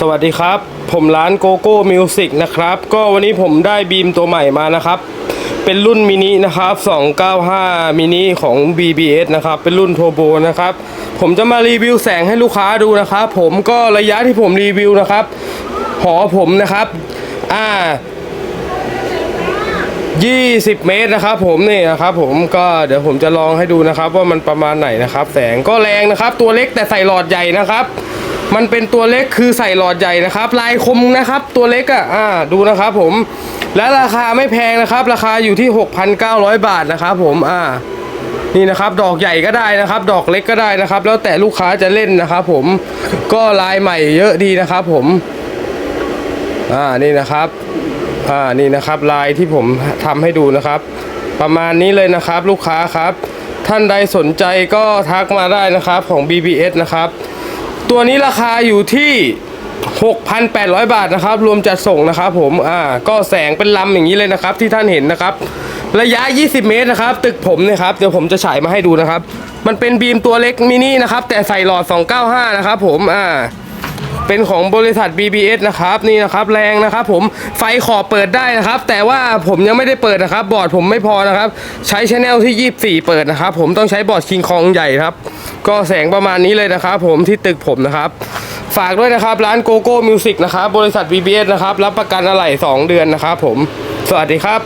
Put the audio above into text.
สวัสดีครับ ผมร้านโกโก้มิวสิกนะครับ ก็วันนี้ผมได้บีมตัวใหม่มานะครับ เป็นรุ่นมินินะครับ 295 มินิของ BBS นะครับ เป็นรุ่นโทโบนะครับ ผมจะมารีวิวแสงให้ลูกค้าดูนะครับ ผมก็ระยะที่ผมรีวิวนะครับ หอผมนะครับอ่า20 เมตรนะครับผมนี่นะครับผมก็เดี๋ยวผมจะลองให้ดูนะครับ ว่ามันประมาณไหนนะครับ แสงก็แรงนะครับ ตัวเล็กแต่ใส่หลอดใหญ่นะครับ มันเป็นตัวเล็กคือใส่หลอดใหญ่นะครับ ลายคมนะครับ ตัวเล็กอะอ่าดูนะครับผม และราคาไม่แพงนะครับ ราคาอยู่ที่ 6,900 บาทนะครับผมอ่านี่นะครับ ดอกใหญ่ก็ได้นะครับ ดอกเล็กก็ได้นะครับ แล้วแต่ลูกค้าจะเล่นนะครับ ผมก็ลายใหม่เยอะดีนะครับ ผมอ่านี่นะครับอ่านี่นะครับลายที่ผมทำให้ดูนะครับ ประมาณนี้เลยนะครับ ลูกค้าครับ ท่านใดสนใจก็ทักมาได้นะครับของ BBS นะครับ ตัวนี้ราคาอยู่ที่ 6,800 บาทนะครับ รวมจัดส่งนะครับผมอ่าก็แสงเป็นลำอย่างนี้เลยนะครับ ที่ท่านเห็นนะครับ ระยะ 20 เมตรนะครับ ตึกผมเนี่ยครับเดี๋ยวผมจะฉายมาให้ดูนะครับ มันเป็นบีมตัวเล็กมินินะครับ แต่ใส่หลอด 295 นะครับผมอ่าเป็นของบริษัท BBS นะครับนี่นะครับแรงนะครับ ผมไฟขอบเปิดได้นะครับ แต่ว่าผมยังไม่ได้เปิดนะครับ บอร์ดผมไม่พอนะครับ ใช้ชแนลที่ 24 เปิดนะครับ ผมต้องใช้บอร์ดคิงคองใหญ่ครับ ก็แสงประมาณนี้เลยนะครับผมที่ตึกผมนะครับ ฝากด้วยนะครับร้านโกโก้มิวสิกนะครับบริษัท VBS นะครับรับประกันอะไหล่2เดือนนะครับผม สวัสดีครับ